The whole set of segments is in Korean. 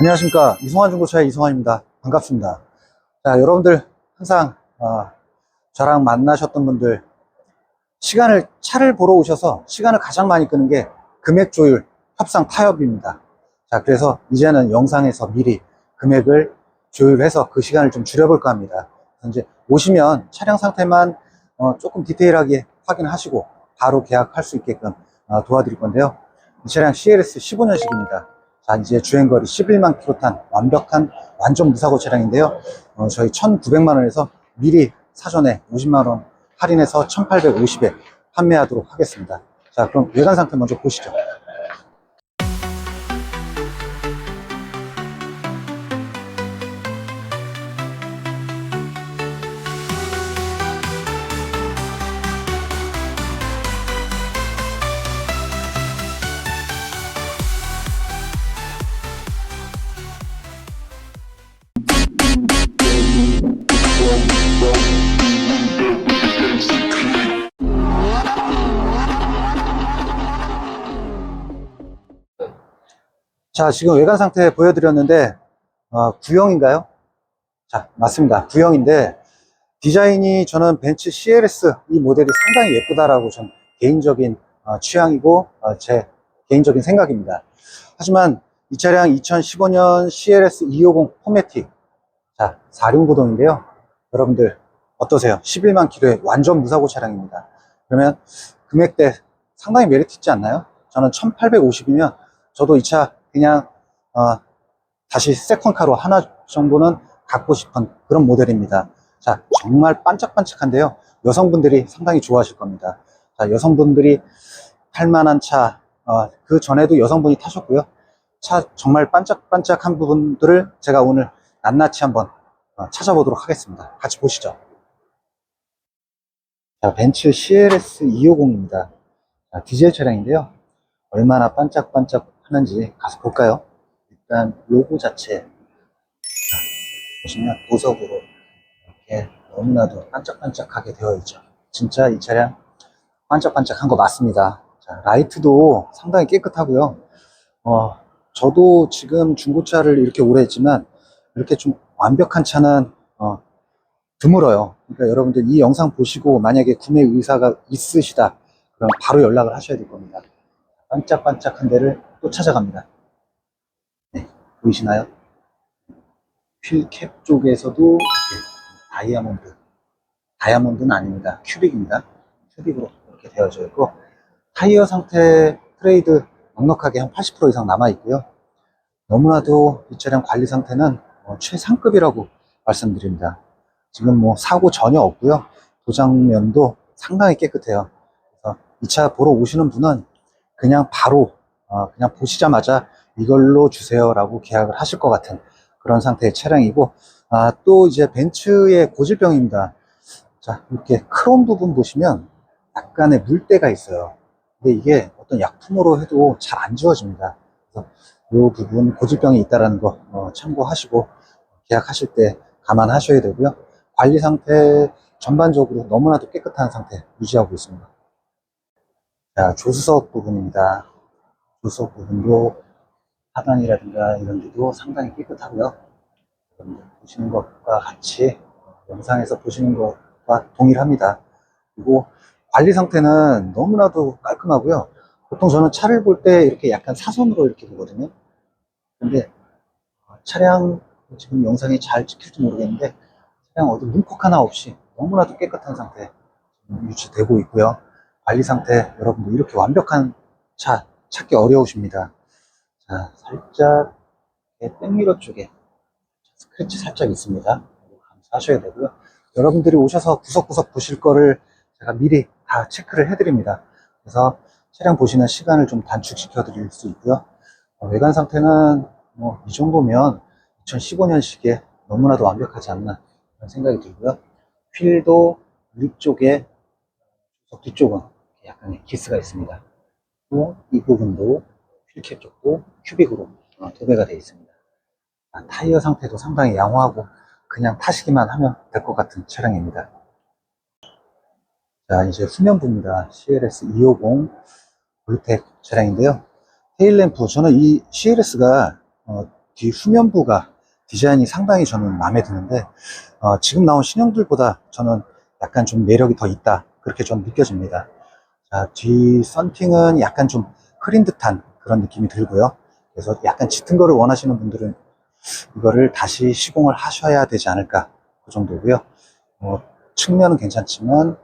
안녕하십니까. 이송환 중고차의 이송환입니다. 반갑습니다. 자 여러분들 항상 어, 저랑 만나셨던 분들 시간을 차를 보러 오셔서 시간을 가장 많이 끄는 게 금액 조율 협상 타협입니다. 자 그래서 이제는 영상에서 미리 금액을 조율해서 그 시간을 좀 줄여볼까 합니다. 이제 오시면 차량 상태만 어, 조금 디테일하게 확인하시고 바로 계약할 수 있게끔 어, 도와드릴 건데요. 이 차량 CLS 15년식입니다 자, 이제 주행거리 11만 킬로 탄 완벽한 완전 무사고 차량인데요. 어, 저희 1,900만 원에서 미리 사전에 50만 원 할인해서 1,850에 판매하도록 하겠습니다. 자, 그럼 외관 상태 먼저 보시죠. 자, 지금 외관 상태 보여드렸는데, 어, 구형인가요? 자, 맞습니다. 구형인데, 디자인이 저는 벤츠 CLS 이 모델이 상당히 예쁘다라고 전 개인적인 어, 취향이고, 어, 제 개인적인 생각입니다. 하지만 이 차량 2015년 CLS 250 포매틱, 자, 4륜 구동인데요. 여러분들 어떠세요? 11만 킬로의 완전 무사고 차량입니다. 그러면 금액대 상당히 메리트 있지 않나요? 저는 1850이면 저도 이차 그냥 어, 다시 세컨카로 하나 정도는 갖고 싶은 그런 모델입니다. 자, 정말 반짝반짝한데요. 여성분들이 상당히 좋아하실 겁니다. 자, 여성분들이 탈 만한 차, 어, 그 전에도 여성분이 타셨고요. 차 정말 반짝반짝한 부분들을 제가 오늘 낱낱이 한번 어, 찾아보도록 하겠습니다. 같이 보시죠. 자, 벤츠 CLS 250입니다. 자, 디젤 차량인데요. 얼마나 반짝반짝 하는지 가서 볼까요? 일단 로고 자체 자, 보시면 보석으로 이렇게 너무나도 반짝반짝하게 되어 있죠. 진짜 이 차량 반짝반짝한 거 맞습니다. 자, 라이트도 상당히 깨끗하고요. 어, 저도 지금 중고차를 이렇게 오래 했지만 이렇게 좀 완벽한 차는 어, 드물어요. 그러니까 여러분들 이 영상 보시고 만약에 구매 의사가 있으시다 그럼 바로 연락을 하셔야 될 겁니다. 반짝반짝한 데를 또 찾아갑니다. 네, 보이시나요? 휠캡 쪽에서도 다이아몬드, 다이아몬드는 아닙니다. 큐빅입니다. 큐빅으로 이렇게 되어져 있고 타이어 상태 트레이드 넉넉하게 한 80% 이상 남아 있고요. 너무나도 이 차량 관리 상태는 어, 최상급이라고 말씀드립니다. 지금 뭐 사고 전혀 없고요. 도장면도 상당히 깨끗해요. 그래서 이 차 보러 오시는 분은 그냥 바로 어, 그냥 보시자마자 이걸로 주세요라고 계약을 하실 것 같은 그런 상태의 차량이고 아, 또 이제 벤츠의 고질병입니다. 자 이렇게 크롬 부분 보시면 약간의 물때가 있어요. 근데 이게 어떤 약품으로 해도 잘 안 지워집니다. 그래서 이 부분 고질병이 있다라는 거 어, 참고하시고 계약하실 때 감안하셔야 되고요. 관리 상태 전반적으로 너무나도 깨끗한 상태 유지하고 있습니다. 자, 조수석 부분입니다. 조수석 부분도 하단이라든가 이런 데도 상당히 깨끗하고요. 보시는 것과 같이 영상에서 보시는 것과 동일합니다. 그리고 관리 상태는 너무나도 깔끔하고요. 보통 저는 차를 볼 때 이렇게 약간 사선으로 이렇게 보거든요. 근데 어, 차량 지금 영상이 잘 찍힐지 모르겠는데 차량 어디 문콕 하나 없이 너무나도 깨끗한 상태 유지되고 있고요. 관리 상태 여러분들 이렇게 완벽한 차 찾기 어려우십니다. 자, 살짝 백미러 쪽에 스크래치 살짝 있습니다. 감사하셔야 되고요. 여러분들이 오셔서 구석구석 보실 거를 제가 미리 다 체크를 해드립니다. 그래서 차량 보시는 시간을 좀 단축시켜 드릴 수 있고요. 어, 외관 상태는 뭐 이 정도면 2015년식에 너무나도 완벽하지 않나 그런 생각이 들고요. 휠도 위쪽에 뒤쪽은 약간의 기스가 있습니다. 또 이 부분도 휠캡 쪽도 큐빅으로 어, 도배가 되어 있습니다. 아, 타이어 상태도 상당히 양호하고 그냥 타시기만 하면 될 것 같은 차량입니다. 자 이제 후면부입니다. CLS 250 볼텍 차량인데요. 테일램프 저는 이 CLS가 어, 뒤 후면부가 디자인이 상당히 저는 마음에 드는데 어, 지금 나온 신형들보다 저는 약간 좀 매력이 더 있다 그렇게 좀 느껴집니다. 자, 뒤 썬팅은 약간 좀 흐린 듯한 그런 느낌이 들고요. 그래서 약간 짙은 거를 원하시는 분들은 이거를 다시 시공을 하셔야 되지 않을까 그 정도고요. 뭐 측면은 괜찮지만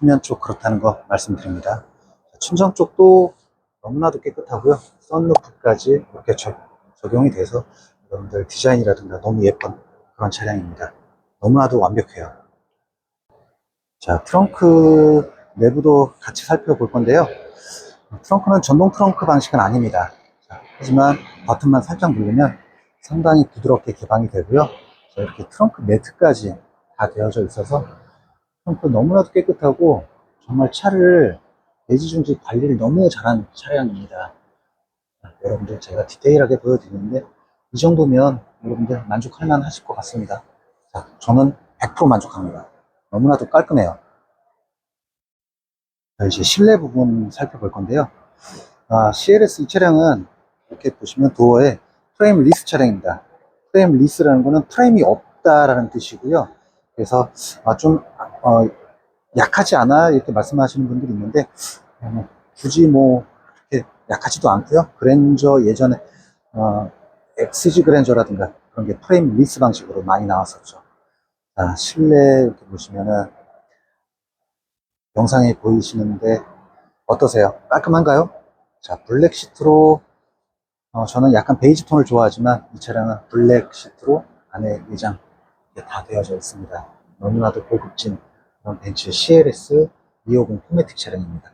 후면 쪽 그렇다는 거 말씀드립니다. 천장 쪽도 너무나도 깨끗하고요. 썬루프까지 이렇게 적, 적용이 돼서 여러분들 디자인이라든가 너무 예쁜 그런 차량입니다. 너무나도 완벽해요. 자, 트렁크 내부도 같이 살펴볼 건데요. 트렁크는 전동 트렁크 방식은 아닙니다. 자, 하지만 버튼만 살짝 누르면 상당히 부드럽게 개방이 되고요. 자, 이렇게 트렁크 매트까지 다 되어져 있어서 트렁크 너무나도 깨끗하고 정말 차를 애지중지 관리를 너무 잘한 차량입니다. 자, 여러분들 제가 디테일하게 보여드리는데 이 정도면 여러분들 만족할 만 하실 것 같습니다. 자, 저는 100% 만족합니다. 너무나도 깔끔해요. 자, 이제 실내 부분 살펴볼 건데요. 아, CLS 이 차량은 이렇게 보시면 도어에 프레임 리스 차량입니다. 프레임 리스라는 거는 프레임이 없다라는 뜻이고요. 그래서 아, 좀 어, 약하지 않아 이렇게 말씀하시는 분들이 있는데 어, 굳이 뭐 그렇게 약하지도 않고요. 그랜저 예전에 어, XG 그랜저라든가 그런 게 프레임 리스 방식으로 많이 나왔었죠. 자, 실내 이렇게 보시면은 영상에 보이시는데 어떠세요? 깔끔한가요? 자, 블랙 시트로 어, 저는 약간 베이지 톤을 좋아하지만 이 차량은 블랙 시트로 안에 이게 다 되어져 있습니다. 너무나도 고급진 그런 벤츠 CLS 250 포매틱 차량입니다.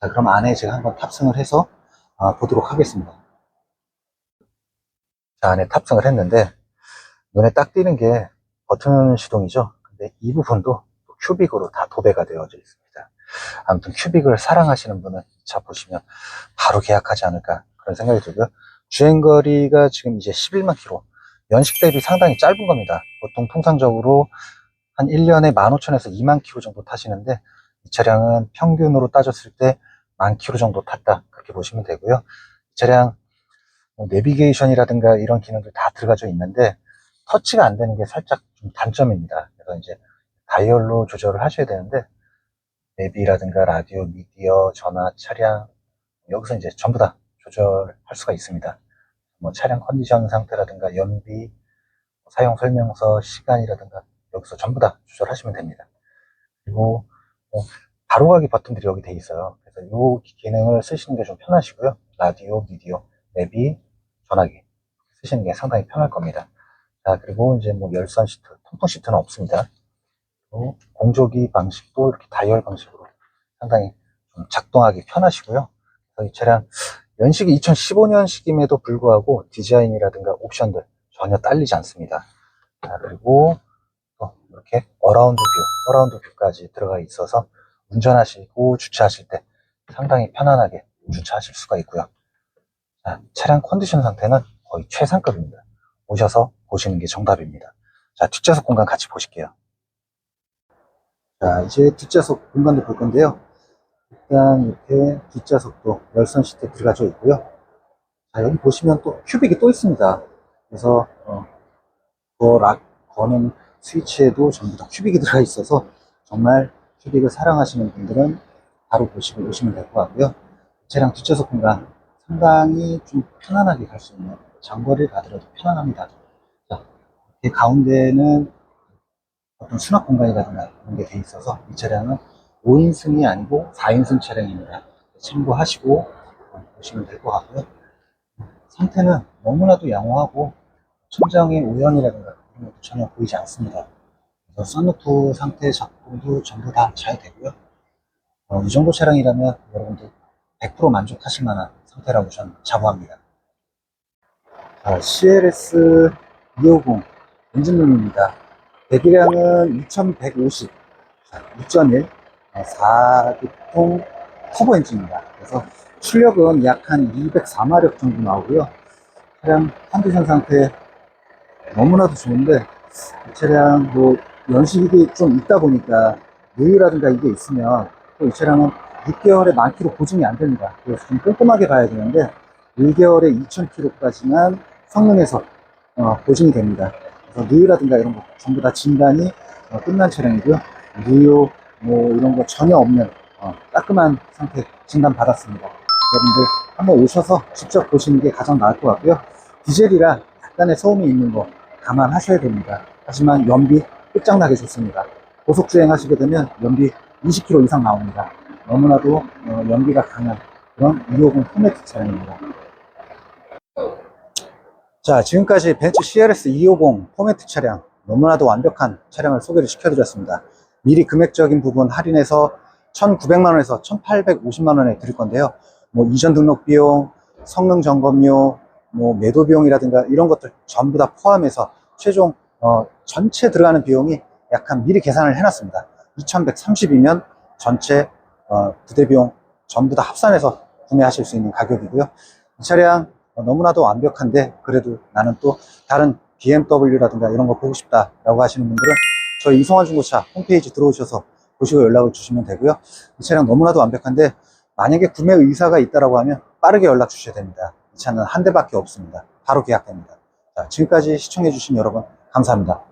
자, 그럼 안에 제가 한번 탑승을 해서 어, 보도록 하겠습니다. 자, 안에 탑승을 했는데 눈에 딱 띄는 게 버튼 시동이죠. 근데 이 부분도 또 큐빅으로 다 도배가 되어져 있습니다. 아무튼 큐빅을 사랑하시는 분은 이차 보시면 바로 계약하지 않을까 그런 생각이 들고요. 주행거리가 지금 이제 11만 킬로. 연식 대비 상당히 짧은 겁니다. 보통 통상적으로 한 1년에 15,000에서 2만 킬로 정도 타시는데 이 차량은 평균으로 따졌을 때 만 킬로 정도 탔다. 그렇게 보시면 되고요. 이 차량 뭐 내비게이션이라든가 이런 기능들 다 들어가져 있는데 터치가 안 되는 게 살짝 좀 단점입니다. 그래서 이제 다이얼로 조절을 하셔야 되는데 내비라든가 라디오, 미디어, 전화, 차량 여기서 이제 전부 다 조절할 수가 있습니다. 뭐 차량 컨디션 상태라든가 연비, 사용 설명서, 시간이라든가 여기서 전부 다 조절하시면 됩니다. 그리고 뭐 바로가기 버튼들이 여기 돼 있어요. 그래서 이 기능을 쓰시는 게 좀 편하시고요. 라디오, 미디어, 내비, 전화기 쓰시는 게 상당히 편할 겁니다. 자 그리고 이제 뭐 열선 시트, 통풍 시트는 없습니다. 그리고 공조기 방식도 이렇게 다이얼 방식으로 상당히 좀 작동하기 편하시고요. 이 차량 연식이 2015년식임에도 불구하고 디자인이라든가 옵션들 전혀 딸리지 않습니다. 자, 그리고 또 이렇게 어라운드 뷰, 서라운드 뷰까지 들어가 있어서 운전하시고 주차하실 때 상당히 편안하게 주차하실 수가 있고요. 자, 차량 컨디션 상태는 거의 최상급입니다. 오셔서 보시는 게 정답입니다. 자, 뒷좌석 공간 같이 보실게요. 자, 이제 뒷좌석 공간도 볼 건데요. 일단 이렇게 뒷좌석도 열선 시트 들어가져 있고요. 자, 여기 보시면 또 큐빅이 또 있습니다. 그래서 어, 락 거는 스위치에도 전부 다 큐빅이 들어가 있어서 정말 큐빅을 사랑하시는 분들은 바로 보시고 오시면 될 것 같고요. 차량 뒷좌석 공간 상당히 좀 편안하게 갈 수 있는 장거리를 가더라도 편안합니다. 자, 이 가운데는 어떤 수납 공간이라든가 그런 게 돼 있어서 이 차량은 5인승이 아니고 4인승 차량입니다. 참고하시고 보시면 될 것 같고요. 상태는 너무나도 양호하고 천장의 오염이라든가 이런 것도 전혀 보이지 않습니다. 그래서 썬루프 상태 작동도 전부 다 잘 되고요. 어, 이 정도 차량이라면 여러분들 100% 만족하실 만한 상태라고 저는 자부합니다. 자, CLS 250 엔진룸입니다. 배기량은 2150, 6.1, 4기통 터보 엔진입니다. 그래서 출력은 약 한 204마력 정도 나오고요. 차량 컨디션 상태 너무나도 좋은데 이 차량 뭐 연식이 좀 있다 보니까 누유라든가 이게 있으면 또 이 차량은 6개월에 만 킬로 보증이 안 됩니다. 그래서 좀 꼼꼼하게 봐야 되는데 1개월에 2,000킬로까지만 성능에서 어, 보증이 됩니다. 그래서 누유라든가 이런 거 전부 다 진단이 어, 끝난 차량이고요. 누유 뭐 이런 거 전혀 없는 어, 깔끔한 상태 진단 받았습니다. 여러분들 한번 오셔서 직접 보시는 게 가장 나을 것 같고요. 디젤이라 약간의 소음이 있는 거 감안하셔야 됩니다. 하지만 연비 끝장나게 좋습니다. 고속주행 하시게 되면 연비 20km 이상 나옵니다. 너무나도 어, 연비가 강한 그런 250 포매틱 차량입니다. 자, 지금까지 벤츠 CLS 250 포매틱 차량 너무나도 완벽한 차량을 소개를 시켜드렸습니다. 미리 금액적인 부분 할인해서 1,900만원에서 1,850만원에 드릴 건데요. 뭐 이전 등록 비용, 성능 점검료, 뭐 매도 비용이라든가 이런 것들 전부 다 포함해서 최종 어, 전체 들어가는 비용이 약간 미리 계산을 해놨습니다. 2,130이면 전체 어, 부대 비용 전부 다 합산해서 구매하실 수 있는 가격이고요. 이 차량 어, 너무나도 완벽한데 그래도 나는 또 다른 BMW라든가 이런 거 보고 싶다라고 하시는 분들은 저희 이성환 중고차 홈페이지 들어오셔서 보시고 연락을 주시면 되고요. 이 차량 너무나도 완벽한데 만약에 구매 의사가 있다라고 하면 빠르게 연락 주셔야 됩니다. 이 차는 한 대밖에 없습니다. 바로 계약됩니다. 자, 지금까지 시청해주신 여러분 감사합니다.